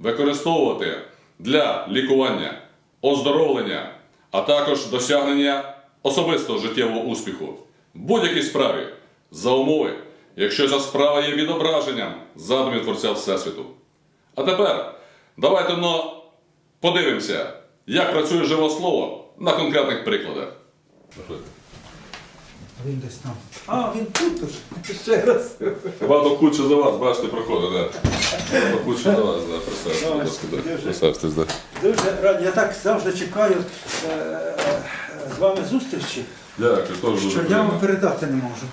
використовувати для лікування, оздоровлення, а також досягнення особистого життєвого успіху в будь-якій справі за умови, якщо ця справа є відображенням задумів Творця Всесвіту. А тепер давайте но подивимося, як працює живе слово на конкретних прикладах. Він десь там. А, він тут уже. Ще раз. Багато худше за вас, бачите, проходить, да. Багато худше за вас, да, представте, будь ласка, да. Дуже. Представтесь, да. Дуже радий. Я так завжди чекаю е, е, з вами зустрічі, Дякую, теж дуже що я приємно. вам передати не можу.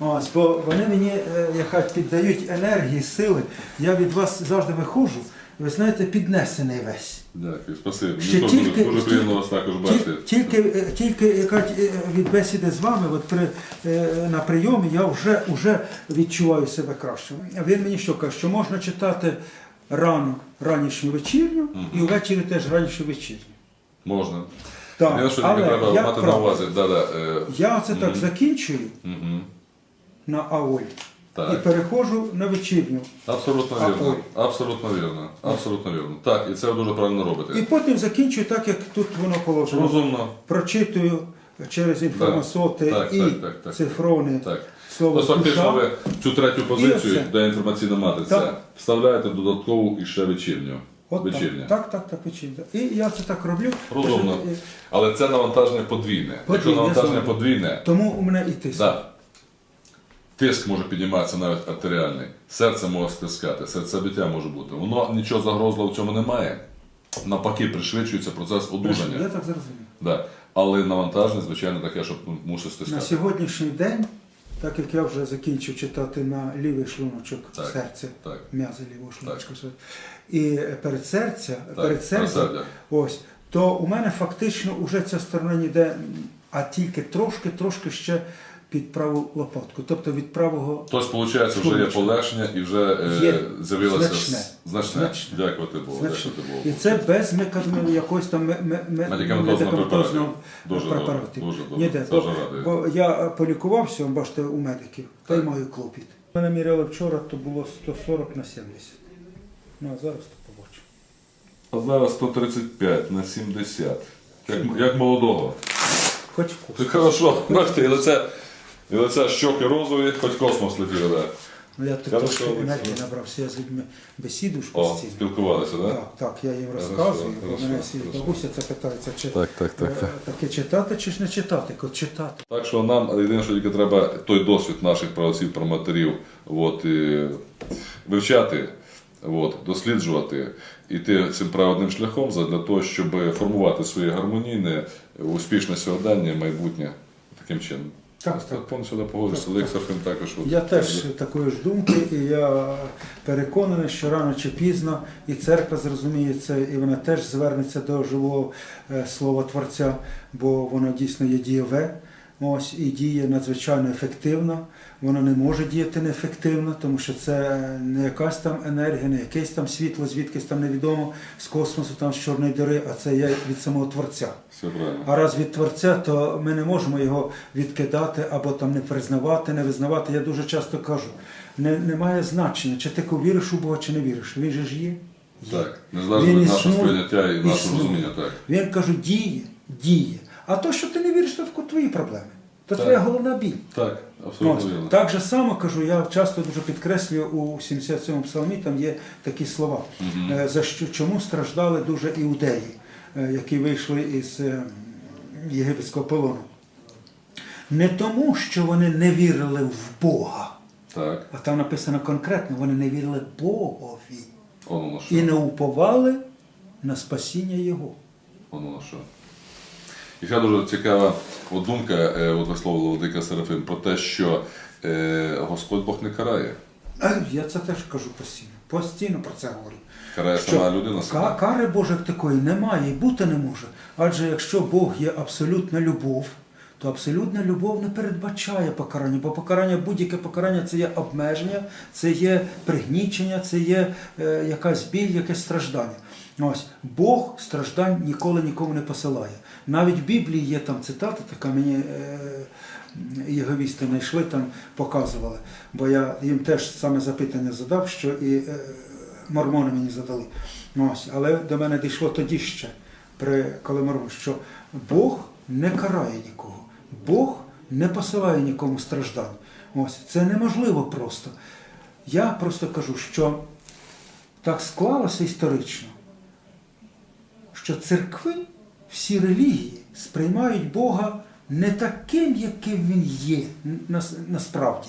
Ось, бо вони мені е, яка піддають енергії, сили. Я від вас завжди виходжу. Ви знаєте, піднесений весь. Дякую, спасибо. Ще Мені теж дуже, тільки- дуже приємно вас також бачити. Тільки, е, тільки яка е, від бесіди з вами, от при, е, на прийомі, я вже, вже відчуваю себе краще. Він мені що каже, що можна читати рано, ранішню вечірню, і ввечері теж ранішню вечірню. Можна. Так, Я що тільки але треба як мати на правило, увазі. Да, да, е, Я це так закінчую мгм. на аоль Так. і переходжу на вечірню. Абсолютно вірно. Абсолютно вірно. Абсолютно вірно. Так, і це ви дуже правильно робите. І потім закінчую так, як тут воно положено. Розумно. Прочитую через інформасоти Так, і так, так, так. цифровне Так. слово Тобто фактично душа. ви цю третю позицію, де інформаційна матриця, Так. вставляєте додаткову і ще вечірню. От так. Вечірня. Так, так, так, вечірня. І я це так роблю. Розумно. І- Але це навантаження подвійне. Якщо навантаження подвійне, Тому у мене і тиск. Да. Тиск може підніматися навіть артеріальний, серце може стискати, серцебиття може бути. Воно нічого загрозливого в цьому немає. Навпаки, пришвидшується процес одужання. Я так зрозумів. Да. Але навантаження, звичайно, таке, що ну, мусить На сьогоднішній день, так як я вже закінчив читати на лівий шлуночок Так, серця, так. м'язи лівого шлуночка, і перед серця, перед серцем, ось, то у мене фактично вже ця сторона ніде, а тільки трошки, трошки ще під праву лопатку. Тобто від правого Тобто, виходить, вже є полегшення і вже е, Є. з'явилося Значне. значне. Значне. Дякувати Богу. Значить, Дякувати Богу. і це без якогось там ме- ме- ме- Медикаментозного препарату. дуже добре. Це Бо, бо я полікувався, бачите, у медиків, та й маю клопіт. Мене міряли вчора, то було 140 на 70. Ну, а зараз то побачу. А зараз 135 на 70. Як, як молодого. Хоч. Це хорошо. Бачите, і лице, і лице щоки розові, хоч космос летів, да. Ну, я тут трошки енергії набрався, я з людьми бесіду ж О, постійно. спілкувалися, так? Да? Так, так, я їм розказую, бо хорошо, мене всі хорошо. бабуся це питається, чи Так, так, так, е, так. таке читати, чи ж не читати, от читати. Так що нам єдине, що тільки треба той досвід наших правоців, проматерів от, і вивчати, от, досліджувати, іти цим праведним шляхом для того, щоб формувати своє гармонійне, успішне сьогодення, майбутнє таким чином. Так, так. повністю сюди погоджуюся. Так, Олег Сафин також. от, Я теж такої ж думки, і я переконаний, що рано чи пізно і церква зрозуміє це, і вона теж звернеться до живого е, слова Творця, бо воно дійсно є дієве. Ось і діє надзвичайно ефективно. Воно не може діяти неефективно, тому що це не якась там енергія, не якесь там світло, звідкись там невідомо з космосу, там з чорної діри, а це є від самого Творця. Все правильно. А раз від Творця, то ми не можемо його відкидати або там не признавати, не визнавати. Я дуже часто кажу, не, немає значення, чи ти віриш у Бога, чи не віриш. Він же ж є. Є. Так, незалежно від нашого сприйняття і нашого існує. розуміння, так. Він кажу, діє, діє. А то, що ти не віриш, то твої проблеми. То твоя головна біль. Так, абсолютно вірно. Так же само кажу, я часто дуже підкреслюю у 77-му псалмі, там є такі слова, Е, за що чому страждали дуже іудеї, е, які вийшли із е, єгипетського полону. Не тому, що вони не вірили в Бога, Так, а там написано конкретно, вони не вірили Богові на що. і не уповали на спасіння Його. Воно на що. І ще дуже цікава от думка, е, от висловила Владика Серафим, про те, що е, Господь Бог не карає. Я це теж кажу постійно. Постійно про це говорю. Карає Що сама людина себе. кари Божих такої немає і бути не може. Адже якщо Бог є абсолютна любов, то абсолютна любов не передбачає покарання, бо покарання, будь-яке покарання це є обмеження, це є пригнічення, це є е, якась біль, якесь страждання. Ось Бог страждань ніколи нікому не посилає. Навіть в Біблії є там цитата, така мені е, єговісти знайшли, там показували. Бо я їм теж саме запитання задав, що і е, мормони мені задали. Ось, але до мене дійшло тоді ще, при, коли мормон, що Бог не карає нікого, Бог не посилає нікому страждань. Ось, це неможливо просто. Я просто кажу, що так склалося історично, що церкви, всі релігії сприймають Бога не таким, яким він є насправді.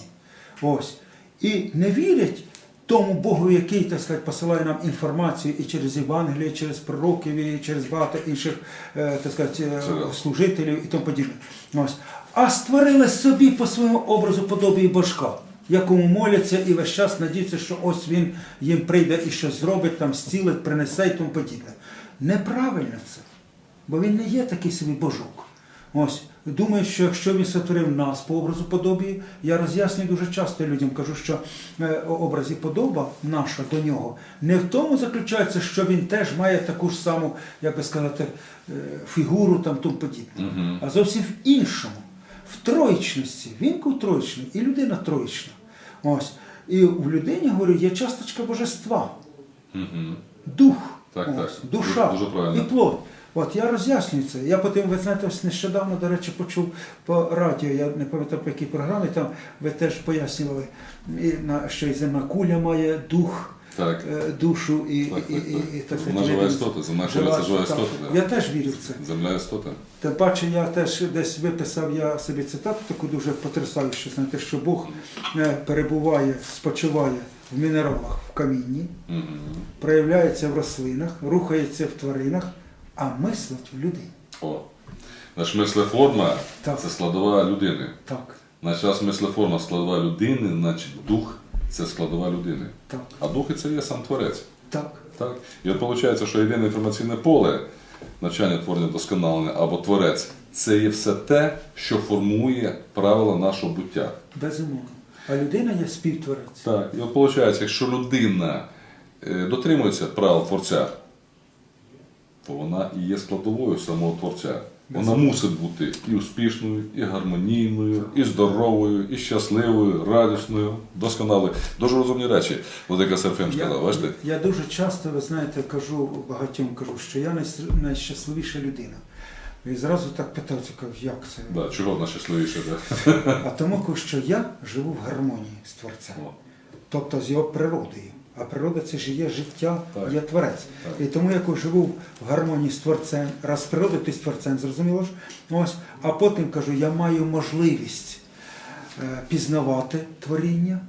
Ось. І не вірять тому Богу, який, так сказати, посилає нам інформацію і через Євангеліє, і через пророків, і через багато інших е, так сказати, е, служителів і тому подібне. Ось. А створили собі по своєму образу подобі божка, якому моляться і весь час надіються, що ось він їм прийде і щось зробить, там зцілить, принесе і тому подібне. Неправильно це. Бо він не є такий собі божок. Ось, думаю, що якщо він сотворив нас по образу подобі, я роз'яснюю дуже часто людям, кажу, що е, образ і подоба наша до нього не в тому заключається, що він теж має таку ж саму, як би сказати, е, фігуру там тому подібне, Мгм. а зовсім в іншому, в троєчності. Він був троєчний, і людина троєчна. Ось. І в людині, говорю, є часточка божества Мгм. дух, Так, ось, так. душа Дуже правильно. і плоть. От я роз'яснюю це. Я потім, ви знаєте, ось нещодавно, до речі, почув по радіо, я не пам'ятаю по якій програмі, там ви теж пояснювали, і на, що і земна куля має дух, Так. е, душу і, Так, і, так, і, і, так Вона жива істота, земна куля це жива істота. Я теж вірю в це. Земля істота. Тим паче я теж десь виписав я собі цитату, таку дуже потрясаючу, знаєте, що Бог перебуває, спочиває в мінералах, в камінні, Мгм. проявляється в рослинах, рухається в тваринах, а мислить в людині. О. Наш мислеформа Так. це складова людини. Так, Значить, раз мислеформа складова людини, значить дух це складова людини. так, А дух це є сам творець. так, Так? І от виходить, що єдине інформаційне поле навчання творення досконалення або творець це є все те, що формує правила нашого буття. безумовно. А людина є співтворець. Так, і от виходить, якщо людина е, дотримується правил творця, то вона і є складовою самого творця. Вона мусить бути і успішною, і гармонійною, і здоровою, і щасливою, радісною, досконалою. Дуже розумні речі. Владика Серафим сказав, бачите? я дуже часто, ви знаєте, кажу багатьом кажу, що я найщасливіша людина. І зразу так кажу, як це? Да, чого вона щасливіша? Да? А тому, що я живу в гармонії з Творцем. Тобто з його природою. А природа це ж є життя, Так. є творець. Так. І тому як живу в гармонії з творцем, раз то й з творцем, зрозуміло ж. Ось, а потім кажу, я маю можливість е, пізнавати творіння,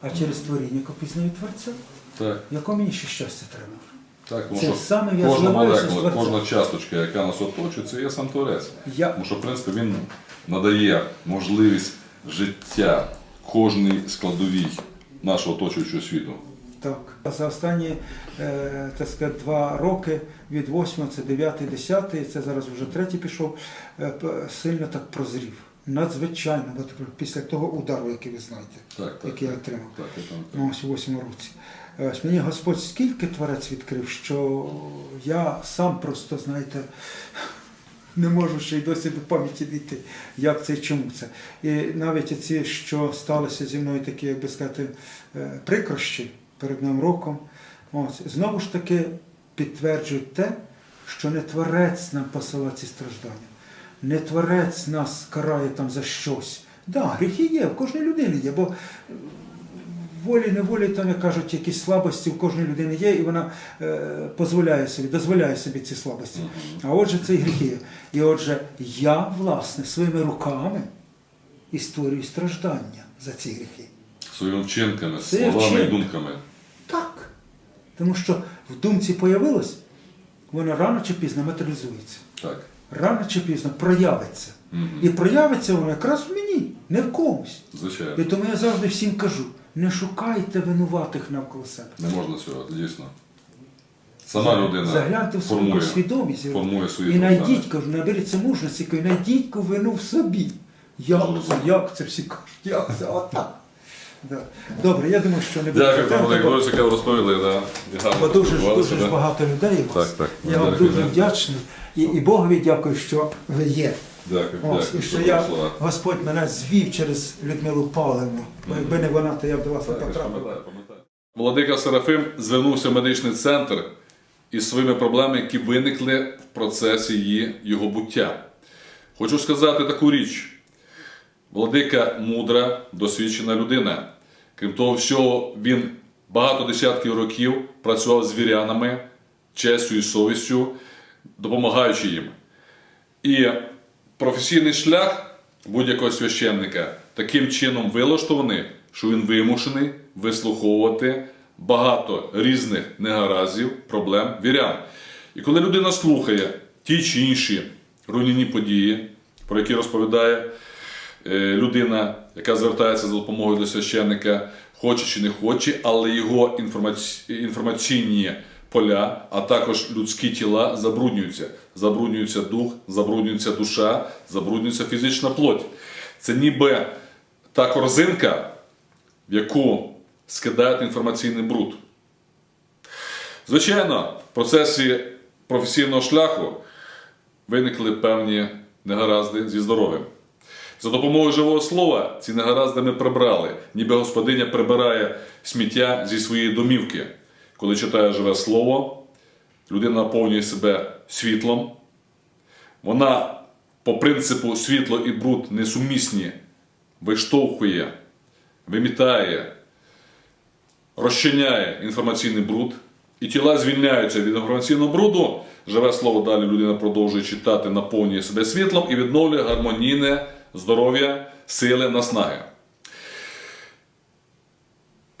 а через творіння я пізнаю творця. Так, Яко мені ще щастя треба? так, Це що саме я кожна молекула, кожна часточка, яка нас оточує, це є сам творець. Я Тому що, в принципі, він надає можливість життя кожній складовій нашого оточуючого світу. Так. За останні е, так сказати, два роки від 8, це 9, 10, це зараз вже третій пішов, е, сильно так прозрів. Надзвичайно, після того удару, який ви знаєте, Так, так. який я отримав. Так, там, Ну, ось у восьмому році. Е, Ось мені Господь скільки творець відкрив, що я сам просто, знаєте, не можу ще й досі до пам'яті дійти, як це і чому це. І навіть ці, що сталося зі мною такі, як би сказати, прикрощі перед Новим роком, ось, знову ж таки підтверджують те, що не творець нам посила ці страждання, не творець нас карає там за щось. Так, да, гріхи є, в кожній людині є, бо волі, неволі, там, як кажуть, якісь слабості в кожної людини є, і вона е, дозволяє собі, дозволяє собі ці слабості. А отже, це і гріхи є. І отже, я, власне, своїми руками і створюю страждання за ці гріхи. своїми вчинками, словами і думками. Тому що в думці появилось, воно рано чи пізно матеріалізується. Так. Рано чи пізно проявиться. Мгм. І проявиться воно якраз в мені, не в комусь. Звичайно. І тому я завжди всім кажу: не шукайте винуватих навколо себе. Не можна цього, дійсно. Сама людина Загляньте в свою свідомість. формує свої І знайдіть, кажу, наберіться мужності, кажу, знайдіть вину в собі. Як це, як це всі кажуть, як це, отак. Да. Добре, я думаю, що не буде. Дякую, яке ви розповіли. Да. І гарно Бо дуже, ж- дуже ж багато людей у вас. Так, так. Я вам Дякую, дуже да. вдячний. І, і Богові дякую, що ви є. Дякую, Ось, дякую. і що за я, слова. Господь мене звів через Людмилу Павлівну. Бо якби не вона, то я б до вас не Так, я ж потрапив. пам'ятаю, пам'ятаю. Владика Серафим звернувся в медичний центр із своїми проблемами, які виникли в процесі її, його буття. Хочу сказати таку річ. Владика мудра, досвідчена людина. Крім того всього, він багато десятків років працював з вірянами, честю і совістю, допомагаючи їм. І професійний шлях будь-якого священника таким чином вилаштований, що він вимушений вислуховувати багато різних негараздів, проблем вірян. І коли людина слухає ті чи інші руйнівні події, про які розповідає людина, яка звертається за допомогою до священника, хоче чи не хоче, але його інформаційні поля, а також людські тіла забруднюються. Забруднюється дух, забруднюється душа, забруднюється фізична плоть. Це ніби та корзинка, в яку скидають інформаційний бруд. Звичайно, в процесі професійного шляху виникли певні негаразди зі здоров'ям. За допомогою живого слова ці негаразди ми прибрали, ніби господиня прибирає сміття зі своєї домівки. Коли читає живе слово, людина наповнює себе світлом. Вона по принципу світло і бруд несумісні виштовхує, вимітає, розчиняє інформаційний бруд, і тіла звільняються від інформаційного бруду. Живе слово далі людина продовжує читати, наповнює себе світлом і відновлює гармонійне здоров'я, сили, наснаги.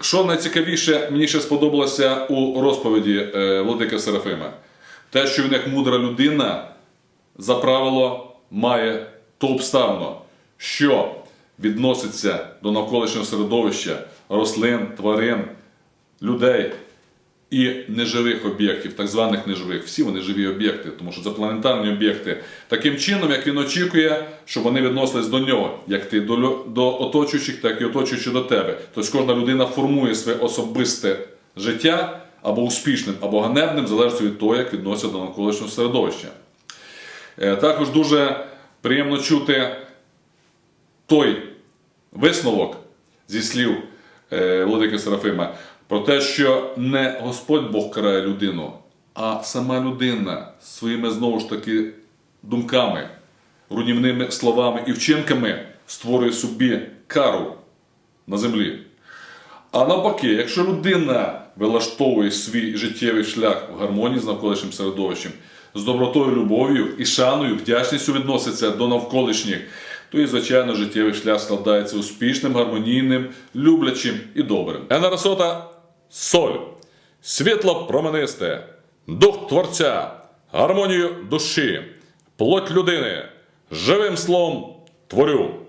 Що найцікавіше мені ще сподобалося у розповіді е, Владика Серафима? Те, що він як мудра людина за правило має ту обставину, що відноситься до навколишнього середовища рослин, тварин, людей і неживих об'єктів, так званих неживих. Всі вони живі об'єкти, тому що це планетарні об'єкти. Таким чином, як він очікує, щоб вони відносились до нього, як ти до, до оточуючих, так і оточуючи до тебе. Тобто кожна людина формує своє особисте життя або успішним, або ганебним, залежно від того, як відноситься до навколишнього середовища. Е, Також дуже приємно чути той висновок зі слів е, Серафима про те, що не Господь Бог карає людину, а сама людина своїми знову ж таки думками, руйнівними словами і вчинками створює собі кару на землі. А навпаки, якщо людина вилаштовує свій життєвий шлях в гармонії з навколишнім середовищем, з добротою, любов'ю і шаною, вдячністю відноситься до навколишніх, то і, звичайно, життєвий шлях складається успішним, гармонійним, люблячим і добрим. Енерасота соль, світло променисте, дух творця, гармонію душі, плоть людини, живим словом творю.